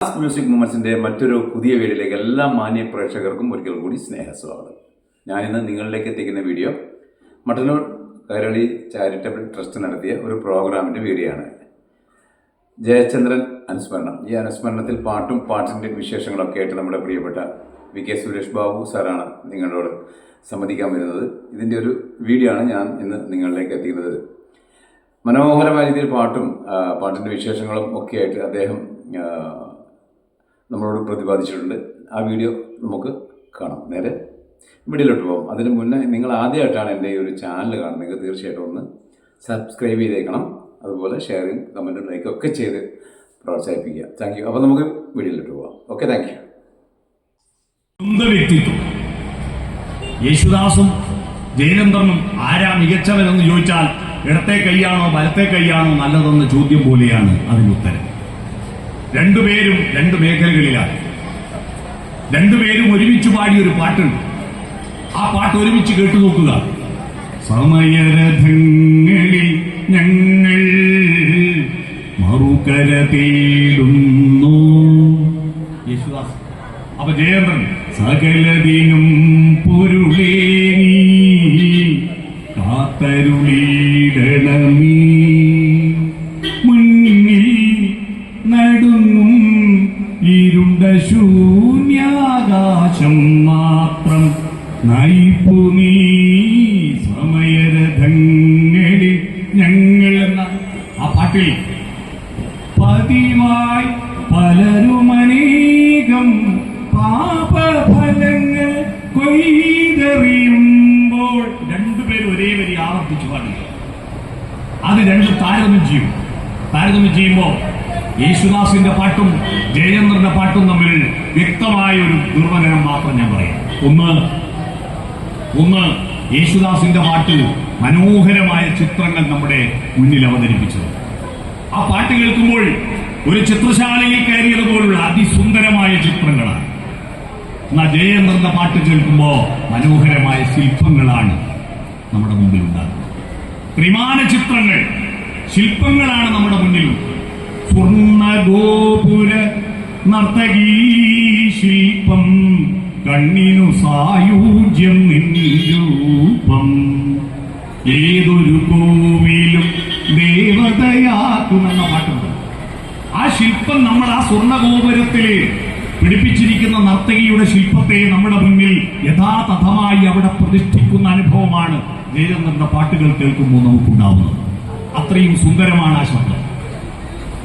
Music മൂമെൻസിന്റെ മറ്റൊരു പുതിയ വീഡിയോയിലേക്ക് എല്ലാ മാന്യ പ്രേക്ഷകർക്കും ഒരിക്കൽ കൂടി സ്നേഹസ്വാഗതം. ഞാനിന്ന് നിങ്ങളിലേക്ക് എത്തിക്കുന്ന video Mattannur Kairali charitable trust നടത്തിയ ഒരു പ്രോഗ്രാമിന്റെ വീഡിയോ ആണ് ജയചന്ദ്രൻ അനുസ്മരണം. ഈ അനുസ്മരണത്തിൽ പാട്ടും പാട്ടിന്റെ വിശേഷങ്ങളൊക്കെ ആയിട്ട് നമ്മുടെ പ്രിയപ്പെട്ട വി കെ സുരേഷ് ബാബു സാറാണ് നിങ്ങളോട് സംവദിക്കാൻ വരുന്നത് ഇതിന്റെ ഒരു വീഡിയോ ആണ് ഞാൻ ഇന്ന് നിങ്ങളിലേക്ക് എത്തിക്കുന്നത്. മനോഹരമായ രീതിയിൽ പാട്ടും പാട്ടിന്റെ വിശേഷങ്ങളും ഒക്കെ ആയിട്ട് അദ്ദേഹം നമ്മളോട് പ്രതിപാദിച്ചിട്ടുണ്ട്. ആ വീഡിയോ നമുക്ക് കാണാം. നേരെ വീഡിയോയിലോട്ട് പോകും അതിന് മുന്നേ നിങ്ങൾ ആദ്യമായിട്ടാണ് എന്റെ ഈ ഒരു ചാനൽ കാണുന്നത്. തീർച്ചയായിട്ടും ഒന്ന് സബ്സ്ക്രൈബ് ചെയ്തേക്കണം. അതുപോലെ ഷെയറും കമന്റും ലൈക്കും ഒക്കെ ചെയ്ത് പ്രോത്സാഹിപ്പിക്കുക. താങ്ക് യു അപ്പോൾ നമുക്ക് വീഡിയോയിലോട്ട് പോകാം ഓക്കെ താങ്ക് യു യേശുദാസും ജയനന്ദ്രനും ആരാ മികച്ചവരെന്ന് ചോദിച്ചാൽ ഇടത്തെ കൈയാണോ വലത്തെ കൈയാണോ നല്ലതെന്ന ചോദ്യം പോലെയാണ് അതിന് ഉത്തരം രണ്ടുപേരും രണ്ട് മേഖലകളിലാണ്. രണ്ടുപേരും ഒരുമിച്ച് പാടിയ ഒരു പാട്ടുണ്ട്. ആ പാട്ട് ഒരുമിച്ച് കേട്ടു നോക്കുക. സമയരഥങ്ങളിൽ ഞങ്ങൾ മറുകര തേടുന്നു. യേശുദാസ് അപ്പൊ ജയേന്ദ്രൻ സകലതിനും ശൂന്യാകാശം മാത്രം നയിപ്പു നീ സമയരഥങ്ങളിൽ ഞങ്ങൾ എന്ന ആ പാട്ടിൽ പതിവായി പലരുമനേകം പാപഫലങ്ങൾ കൊയ്തെറിയുമ്പോൾ രണ്ടുപേരും ഒരേ വരി ആവർത്തിച്ചു പാടില്ല അത് രണ്ടും താരതമ്യം ചെയ്യും. താരതമ്യം ചെയ്യുമ്പോൾ യേശുദാസിന്റെ പാട്ടും ജയചന്ദ്രന്റെ പാട്ടും തമ്മിൽ വ്യക്തമായ ഒരു നിർവചനം മാത്രം ഞാൻ പറയാം. ഒന്ന് ഒന്ന് യേശുദാസിന്റെ പാട്ടിൽ മനോഹരമായ ചിത്രങ്ങൾ നമ്മുടെ മുന്നിൽ അവതരിപ്പിച്ചത്. ആ പാട്ട് കേൾക്കുമ്പോൾ ഒരു ചിത്രശാലയിൽ കയറിയതുപോലുള്ള അതിസുന്ദരമായ ചിത്രങ്ങളാണ്. എന്നാൽ ജയചന്ദ്രന്റെ പാട്ട് കേൾക്കുമ്പോൾ മനോഹരമായ ശില്പങ്ങളാണ് നമ്മുടെ മുമ്പിൽ ഉണ്ടാകുന്നത് ത്രിമാന ചിത്രങ്ങൾ ശില്പങ്ങളാണ് നമ്മുടെ മുന്നിൽ സ്വർണ നർത്തകീശില്പം കണ്ണിനു സായൂജ്യം നിന്നൂപം ഏതൊരു കോവിലും ദേവതയാക്കുമെന്ന പാട്ടുണ്ട്. ആ ശില്പം നമ്മൾ ആ സ്വർണഗോപുരത്തിൽ പിടിപ്പിച്ചിരിക്കുന്ന നർത്തകിയുടെ ശില്പത്തെ നമ്മുടെ മുന്നിൽ യഥാതഥമായി അവിടെ പ്രതിഷ്ഠിക്കുന്ന അനുഭവമാണ് നേരം ജയചന്ദ്രന്റെ പാട്ടുകൾ കേൾക്കുമ്പോൾ നമുക്കുണ്ടാവുന്നത്. അത്രയും സുന്ദരമാണ് ആ ശബ്ദം.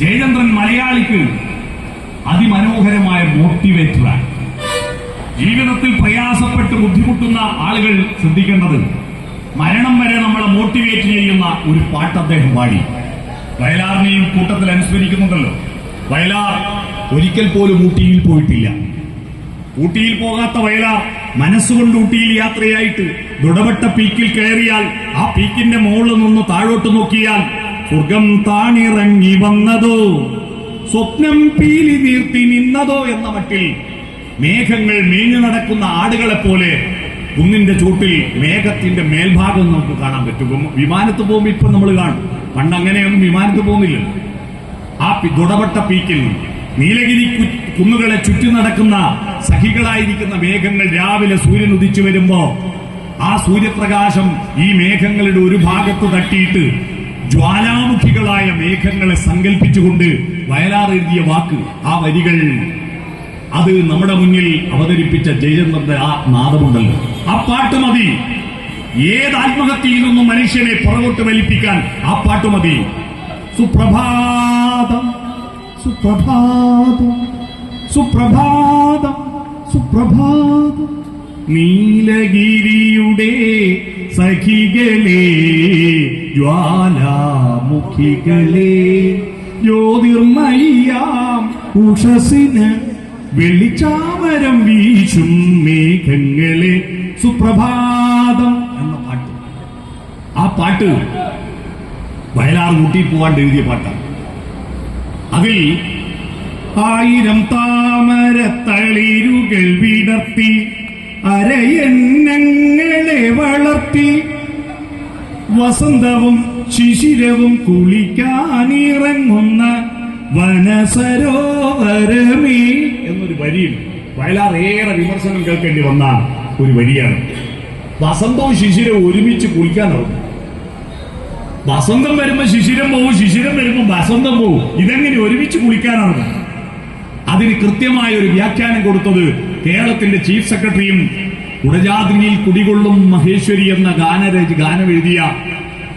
ജയചന്ദ്രൻ മലയാളിക്ക് അതിമനോഹരമായ മോട്ടിവേറ്ററാണ് ജീവിതത്തിൽ പ്രയാസപ്പെട്ട് ബുദ്ധിമുട്ടുന്ന ആളുകൾ ശ്രദ്ധിക്കേണ്ടത് മരണം വരെ നമ്മളെ മോട്ടിവേറ്റ് ചെയ്യുന്ന ഒരു പാട്ട് അദ്ദേഹം പാടി. വയലാറിനെയും കൂട്ടത്തിൽ അനുസ്മരിക്കുന്നുണ്ടല്ലോ. വയലാർ ഒരിക്കൽ പോലും ഊട്ടിയിൽ പോയിട്ടില്ല. ഊട്ടിയിൽ പോകാത്ത വയലാർ മനസ്സുകൊണ്ട് ഊട്ടിയിൽ യാത്രയായിട്ട് ദുടവട്ട പീക്കിൽ കയറിയാൽ ആ പീക്കിന്റെ മുകളിൽ നിന്ന് താഴോട്ട് നോക്കിയാൽ സ്വർഗം താണിറങ്ങി വന്നതോ സ്വപ്നം പീലി നീർത്തി നിന്നതോ എന്ന മട്ടിൽ മേഘങ്ങൾ മേഞ്ഞു നടക്കുന്ന ആടുകളെ പോലെ കുന്നിന്റെ ചൂട്ടിൽ മേഘത്തിന്റെ മേൽഭാഗം നമുക്ക് കാണാൻ പറ്റും. വിമാനത്ത് പോകുമ്പോൾ ഇപ്പൊ നമ്മൾ കാണും. പണ്ട് അങ്ങനെയൊന്നും വിമാനത്ത് പോകുന്നില്ല. ആ ദുടപട്ട പീക്കിൽ നീലഗിരി കുന്നുകളെ ചുറ്റി നടക്കുന്ന സഖികളായിരിക്കുന്ന മേഘങ്ങൾ രാവിലെ സൂര്യൻ ഉദിച്ചു വരുമ്പോ ആ സൂര്യപ്രകാശം ഈ മേഘങ്ങളുടെ ഒരു ഭാഗത്ത് തട്ടിയിട്ട് ജ്വാലാമുഖികളായ മേഘങ്ങളെ സങ്കല്പിച്ചുകൊണ്ട് വയലാർ എഴുതിയ വാക്ക് ആ വരികൾ അത് നമ്മുടെ മുന്നിൽ അവതരിപ്പിച്ച ജയചന്ദ്രന്റെ ആ നാദമുണ്ടല്ലോ. ആ പാട്ട് മതി. ഏത് ആത്മഹത്യയിൽ നിന്നും മനുഷ്യനെ പുറകോട്ട് വലിപ്പിക്കാൻ ആ പാട്ട് മതി. സുപ്രഭാതം സുപ്രഭാതം സുപ്രഭാതം സുപ്രഭാതം. നീലഗിരിയുടെ സഖികളെ ജ്വാലാമുഖികളെ ജ്യോതിർമയ്യാം ഉഷസിന് വെള്ളിച്ചാമരം വീശും മേഘങ്ങളെ. സുപ്രഭാതം എന്ന പാട്ട്. ആ പാട്ട് വയലാർ മുട്ടി പോവാണ്ട് എഴുതിയ പാട്ടാണ്. അതിൽ ആയിരം താമര തളിരുകൾ വിടർത്തി അരയന്നങ്ങളെ വളർത്തി വസന്തവും ശിശിരവും കുളിക്കാനിറങ്ങുന്ന വനസരോവരമേ. എന്നൊരു വരിയുണ്ട്. വയലാർ ഏറെ വിമർശനം കേൾക്കേണ്ടി വന്ന ഒരു വരിയാണ്. വസന്തവും ശിശിരവും ഒരുമിച്ച് കുളിക്കാൻ തുടങ്ങും വസന്തം വരുമ്പോ ശിശിരം പോവും ശിശിരം വരുമ്പോ വസന്തം പോവും. ഇതെങ്ങനെ ഒരുമിച്ച് കുളിക്കാനാണ് അതിന് കൃത്യമായ ഒരു വ്യാഖ്യാനം കൊടുത്തത് കേരളത്തിന്റെ ചീഫ് സെക്രട്ടറിയും കുടജാദ്രിയിൽ കുടികൊള്ളും മഹേശ്വരി എന്ന ഗാനരചി ഗാനം എഴുതിയ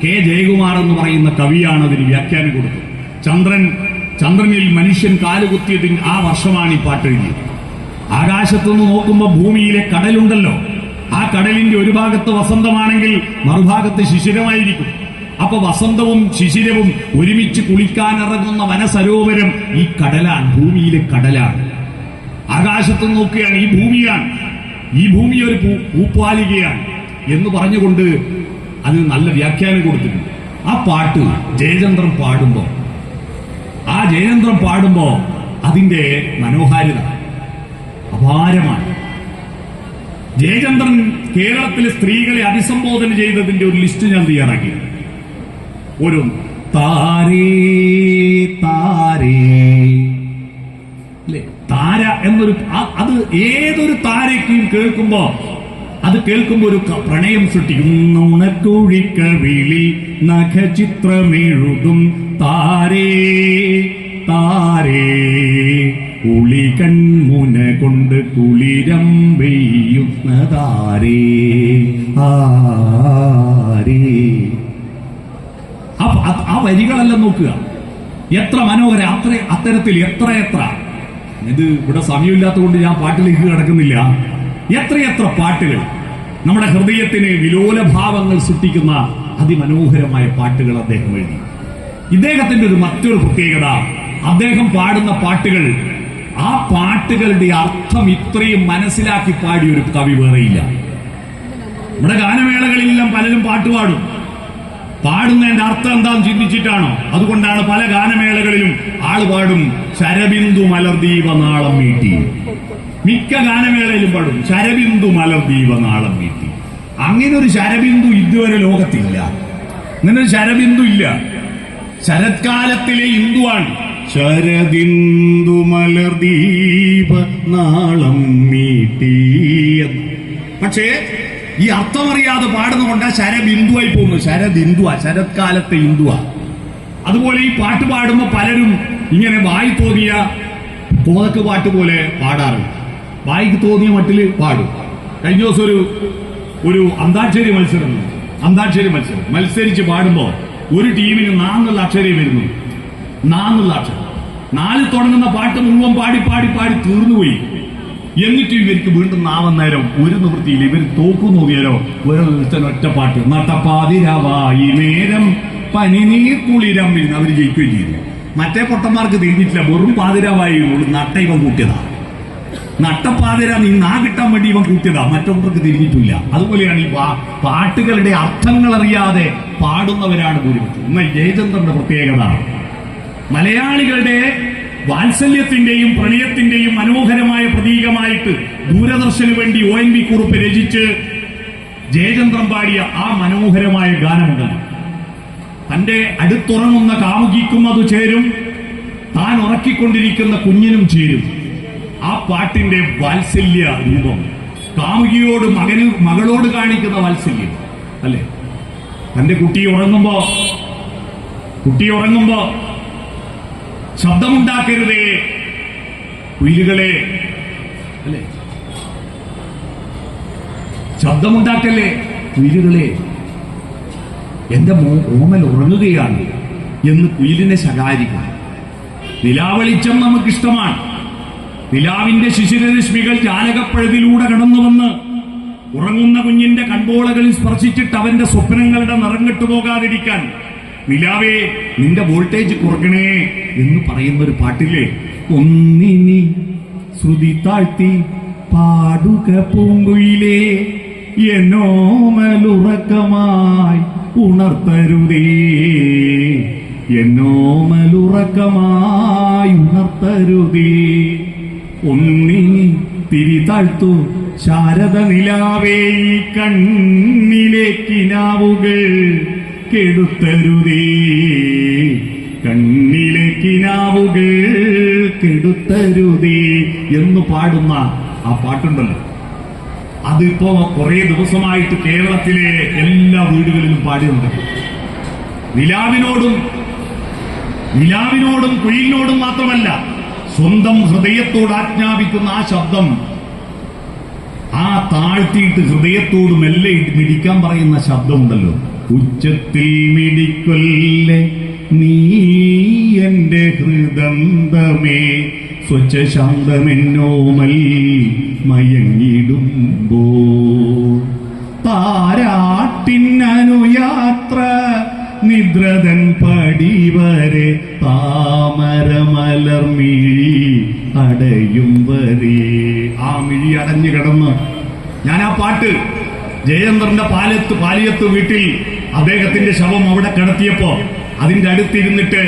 കെ ജയകുമാർ എന്ന് പറയുന്ന കവിയാണ് അതിന് വ്യാഖ്യാനം കൊടുത്തത്. ചന്ദ്രൻ ചന്ദ്രനിൽ മനുഷ്യൻ കാലുകുത്തിയതിന് ആ വർഷമാണ് ഈ പാട്ട് എഴുതിയത്. ആകാശത്തു നിന്ന് നോക്കുമ്പോൾ ഭൂമിയിലെ കടലുണ്ടല്ലോ. ആ കടലിന്റെ ഒരു ഭാഗത്ത് വസന്തമാണെങ്കിൽ മറുഭാഗത്ത് ശിശിരമായിരിക്കും. അപ്പൊ വസന്തവും ശിശിരവും ഒരുമിച്ച് കുളിക്കാനിറങ്ങുന്ന വനസരോവരം ഈ കടലാണ് ഭൂമിയിലെ കടലാണ്. ആകാശത്ത് നോക്കുകയാണ് ഈ ഭൂമിയാണ്. ഈ ഭൂമി ഒരു പൂപ്പാലികയാണ് എന്ന് പറഞ്ഞുകൊണ്ട് അതിന് നല്ല വ്യാഖ്യാനം കൊടുത്തിട്ടുണ്ട്. ആ പാട്ട് ജയചന്ദ്രൻ പാടുമ്പോ ആ ജയചന്ദ്രൻ പാടുമ്പോ അതിന്റെ മനോഹാരിത അപാരമാണ്. ജയചന്ദ്രൻ കേരളത്തിലെ സ്ത്രീകളെ അഭിസംബോധന ചെയ്തതിന്റെ ഒരു ലിസ്റ്റ് ഞാൻ തയ്യാറാക്കി. ഒരു താരേ താരേ. അല്ലേ? താര എന്നൊരു അത് ഏതൊരു താരയ്ക്കും കേൾക്കുമ്പോ അത് കേൾക്കുമ്പോ ഒരു പ്രണയം സൃഷ്ടിക്കും. നുണക്കുഴിക്കവിളി നഖചിത്രമെഴുതും താരേ താരേ ഉളി കൺമുന കൊണ്ട് കുളിരം പെയ്യുന്ന താരേ ആരേ ആ വരികളെല്ലാം നോക്കുക. എത്ര മനോഹര അത്ര അത്തരത്തിൽ എത്ര എത്ര ഇത് ഇവിടെ സമയമില്ലാത്തത് കൊണ്ട് ഞാൻ പാട്ടിലേക്ക് കിടക്കുന്നില്ല. എത്രയെത്ര പാട്ടുകൾ നമ്മുടെ ഹൃദയത്തിന് വിലോലഭാവങ്ങൾ സൃഷ്ടിക്കുന്ന അതിമനോഹരമായ പാട്ടുകൾ അദ്ദേഹം എഴുതി. ഇദ്ദേഹത്തിന്റെ ഒരു മറ്റൊരു പ്രത്യേകത അദ്ദേഹം പാടുന്ന പാട്ടുകൾ ആ പാട്ടുകളുടെ അർത്ഥം ഇത്രയും മനസ്സിലാക്കി പാടിയ ഒരു കവി വേറെയില്ല. നമ്മുടെ ഗാനമേളകളിലെല്ലാം പലരും പാട്ട് പാടും. പാടുന്നതിന്റെ അർത്ഥം എന്താന്ന് ചിന്തിച്ചിട്ടാണോ? അതുകൊണ്ടാണ് പല ഗാനമേളകളിലും ആൾ പാടും ശരബിന്ദു മലർദീപ നാളം മീട്ടി മിക്ക ഗാനമേളയിലും പാടും ശരബിന്ദു മലർദീപ നാളം മീട്ടി അങ്ങനെ ഒരു ശരബിന്ദു ഇതുവരെ ലോകത്തില്ല. അങ്ങനെ ഒരു ശരബിന്ദു ഇല്ല. ശരത്കാലത്തിലെ ഹിന്ദുവാണ്. ശരദിന്ദു മലർദീപ നാളം മീട്ടി. പക്ഷേ ഈ അർത്ഥമറിയാതെ പാടുന്നതുകൊണ്ട് ഹിന്ദുവായി പോകുന്നു. ശരദിന്ദുവ ശരത്കാലത്തെ ഹിന്ദുവ. അതുപോലെ ഈ പാട്ട് പാടുമ്പോൾ പലരും ഇങ്ങനെ വായി തോന്നിയ തോതക്ക് പാട്ട് പോലെ പാടാറുണ്ട്. വായിക്ക് തോന്നിയ മട്ടിൽ പാടും. കഴിഞ്ഞ ദിവസം ഒരു ഒരു അന്താക്ഷരി മത്സരം. അന്താക്ഷരി മത്സരം. മത്സരിച്ച് പാടുമ്പോൾ ഒരു ടീമിന് നാന്നുള്ള അക്ഷരം വരുന്നു. നാന്നുള്ള അക്ഷരം. നാല് തുടങ്ങുന്ന പാട്ട് മുഴുവൻ പാടി പാടി പാടി തീർന്നുപോയി. എന്നിട്ട് ഇവർക്ക് വീണ്ടും നാവന്നേരം ഒരു നിവൃത്തിയിൽ ഇവർ തോക്കു നോക്കിയാലോ? ഒരു ഒറ്റ പാട്ട്. നട്ടപ്പാതിരവായി നേരം പനിനീർ കുളിരം എന്ന് അവർ ജയിക്കുകയും ചെയ്തു. മറ്റേ പൊട്ടന്മാർക്ക് തിരിഞ്ഞിട്ടില്ല. വെറും പാതിരാവായി നട്ട ഇവൻ കൂട്ടിയതാ. നട്ടപ്പാതിര നീ നാ കിട്ടാൻ വേണ്ടി ഇവൻ കൂട്ടിയതാ. മറ്റൊന്നർക്ക് തിരിഞ്ഞിട്ടില്ല. അതുപോലെയാണ് ഈ പാട്ടുകളുടെ അർത്ഥങ്ങൾ അറിയാതെ പാടുന്നവരാണ് ഭൂരിപക്ഷം. എന്നാൽ ജയചന്ദ്രന്റെ പ്രത്യേകത. മലയാളികളുടെ വാത്സല്യത്തിന്റെയും പ്രണയത്തിന്റെയും മനോഹരമായ പ്രതീകമായിട്ട് ദൂരദർശന് വേണ്ടി ഒ എൻ വി കുറുപ്പ് രചിച്ച് ജയചന്ദ്രൻ പാടിയ ആ മനോഹരമായ ഗാനമുണ്ടല്ലോ തന്റെ അടുത്തുറങ്ങുന്ന കാമുകിക്കും അത് ചേരും താൻ ഉറക്കിക്കൊണ്ടിരിക്കുന്ന കുഞ്ഞിനും ചേരും. ആ പാട്ടിന്റെ വാത്സല്യ രൂപം. കാമുകിയോട് മകന് മകളോട് കാണിക്കുന്ന വാത്സല്യം അല്ലെ? തന്റെ കുട്ടി ഉറങ്ങുമ്പോ കുട്ടി ഉറങ്ങുമ്പോ ശബ്ദമുണ്ടാക്കരുതേ കുയിലുകളെ. അല്ലേ? ശബ്ദമുണ്ടാക്കല്ലേ കുയിലുകളെ? എന്റെ ഓമൽ ഉറങ്ങുകയാണ് എന്ന് കുയിലിനെ ശകാരിക്കുന്നു. നിലാവെളിച്ചം നമുക്കിഷ്ടമാണ്. നിലാവിന്റെ ശിശിരരശ്മികൾ ജാനകപ്പഴുതിലൂടെ കടന്നു വന്ന് ഉറങ്ങുന്ന കുഞ്ഞിന്റെ കൺപോളകളിൽ സ്പർശിച്ചിട്ട് അവന്റെ സ്വപ്നങ്ങളുടെ നിറങ്ങിട്ടു കെട്ടുപോകാതിരിക്കാൻ നിലാവേ നിന്റെ വോൾട്ടേജ് കുറക്കണേ എന്ന് പറയുന്ന ഒരു പാട്ടില്ലേ? ഒന്നിനി ശ്രുതി താഴ്ത്തി പാടുക പൂങ്കുയിലേ എന്നോമലുറക്കമായി ഉണർത്തരുതേ. എന്നോമലുറക്കമായി ഉണർത്തരുതേ. ഒന്നിനി തിരി താഴ്ത്തു ശാരദ നിലാവേ ഈ കണ്ണിലെ കിനാവുകൾ കെടുത്തരുതേ. കണ്ണിലെ കിനാവുകൾ കെടുത്തരുതേ എന്ന് പാടുന്ന ആ പാട്ടുണ്ടല്ലോ. അതിപ്പോ കുറെ ദിവസമായിട്ട് കേരളത്തിലെ എല്ലാ വീടുകളിലും പാടിയുണ്ട്. നിലാവിനോടും നിലാവിനോടും കുയിലിനോടും മാത്രമല്ല സ്വന്തം ഹൃദയത്തോട് ആജ്ഞാപിക്കുന്ന ആ ശബ്ദം ആ താഴ്ത്തിയിട്ട് ഹൃദയത്തോട് മെല്ലെ മിടിക്കാൻ പറയുന്ന ശബ്ദമുണ്ടല്ലോ. ഉച്ചത്തിൽ മിടിക്കൊല്ലേ? നീ എന്റെ ഹൃദന്തമേ സ്വച്ഛ ശാന്തമെന്നോമൽ മയങ്ങിടുമ്പോ താരാട്ടിന്നനുയാത്ര നിദ്രതൻ പടിവരെ താമരമലർമിഴി അടയും വരെ. ആ മിഴി അടഞ്ഞു കിടന്ന്. ഞാൻ ആ പാട്ട് ജയേന്ദ്രന്റെ പാലത്ത് പാലിയത്ത് വീട്ടിൽ അദ്ദേഹത്തിന്റെ ശവം അവിടെ കിടത്തിയപ്പോ അതിന്റെ അടുത്തിരുന്നിട്ട്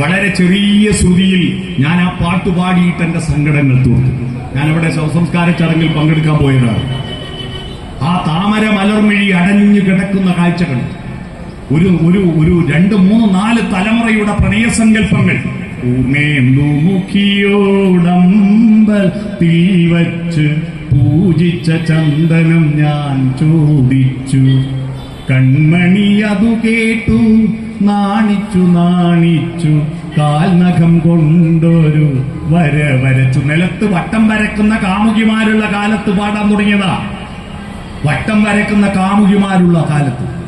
വളരെ ചെറിയ ശ്രുതിയിൽ ഞാൻ ആ പാട്ട് പാടിയിട്ട് എന്റെ സങ്കടങ്ങൾ തീർത്തു. ഞാൻ അവിടെ ശവസംസ്കാര ചടങ്ങിൽ പങ്കെടുക്കാൻ പോയതാണ്. ആ താമര മലർമിഴി അടഞ്ഞു കിടക്കുന്ന കാഴ്ചകൾ ഒരു ഒരു ഒരു രണ്ട് മൂന്ന് നാല് തലമുറയുടെ പ്രണയസങ്കല്പങ്ങൾ മുഖിയോടമ്പൽ വച്ച് പൂജിച്ച ചന്ദനം ഞാൻ ചോദിച്ചു. കൺമണി അതു കേട്ടു നാണിച്ചു നാണിച്ചു. കാൽനഖം കൊണ്ടൊരു വര വരച്ചു. നിലത്ത് വട്ടം വരക്കുന്ന കാമുകിമാരുള്ള കാലത്ത് പാടാൻ തുടങ്ങിയതാ. വട്ടം വരക്കുന്ന കാമുകിമാരുള്ള കാലത്ത്.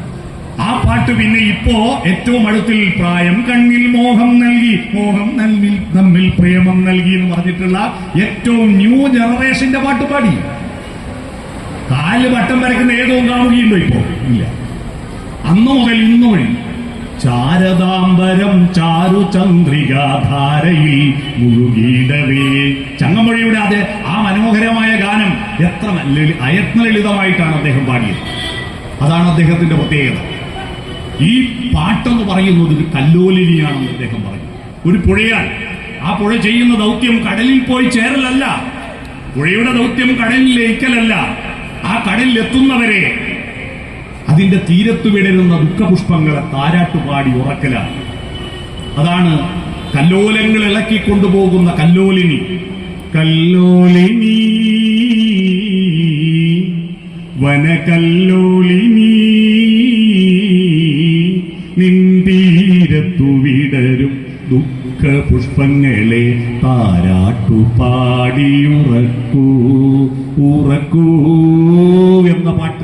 ആ പാട്ട് പിന്നെ ഇപ്പോ ഏറ്റവും അടുത്തിൽ പ്രായം കണ്ണിൽ മോഹം നൽകി മോഹം നൽകി തമ്മിൽ പ്രേമം നൽകി എന്ന് പറഞ്ഞിട്ടുള്ള ഏറ്റവും ന്യൂ ജനറേഷന്റെ പാട്ട് പാടി. കാൽ വട്ടം വരക്കുന്ന ഏതോ കാമുകിയുണ്ടോ ഇപ്പോ? ഇല്ല. അന്നു മുതൽ ഇന്നു വഴി ചാരദാംബരം ചാരു ചന്ദ്രികാധാരയിൽ മുഴുകിയിടവേ. ചങ്ങമ്പുഴയുടെ അതെ ആ മനോഹരമായ ഗാനം എത്ര ലളി- അയത്നലളിതമായിട്ടാണ് അദ്ദേഹം പാടിയത്. അതാണ് അദ്ദേഹത്തിന്റെ പ്രത്യേകത. ഈ പാട്ടെന്ന് പറയുന്നത് ഒരു കല്ലോലിനിയാണെന്ന് അദ്ദേഹം പറഞ്ഞു. ഒരു പുഴയാണ് ആ പുഴ ചെയ്യുന്ന ദൗത്യം കടലിൽ പോയി ചേരലല്ല. പുഴയുടെ ദൗത്യം കടലിൽ ലയിക്കലല്ല ആ കടലിൽ എത്തുന്നവരെ അതിന്റെ തീരത്തു വിടരുന്ന ദുഃഖപുഷ്പങ്ങളെ താരാട്ടുപാടി ഉറക്കലാണ് അതാണ് കല്ലോലങ്ങൾ ഇളക്കി കൊണ്ടുപോകുന്ന കല്ലോലിനി. കല്ലോലിനി വനകല്ലോലിനി നിന്തീരത്തു വിടരും ദുഃഖപുഷ്പങ്ങളെ താരാട്ടു പാടിയുറക്കൂ ഉറക്കൂ എന്ന പാട്ട്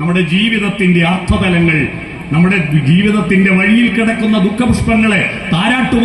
നമ്മുടെ ജീവിതത്തിന്റെ അർത്ഥതലങ്ങൾ നമ്മുടെ ജീവിതത്തിന്റെ വഴിയിൽ കിടക്കുന്ന ദുഃഖപുഷ്പങ്ങളെ താരാട്ടു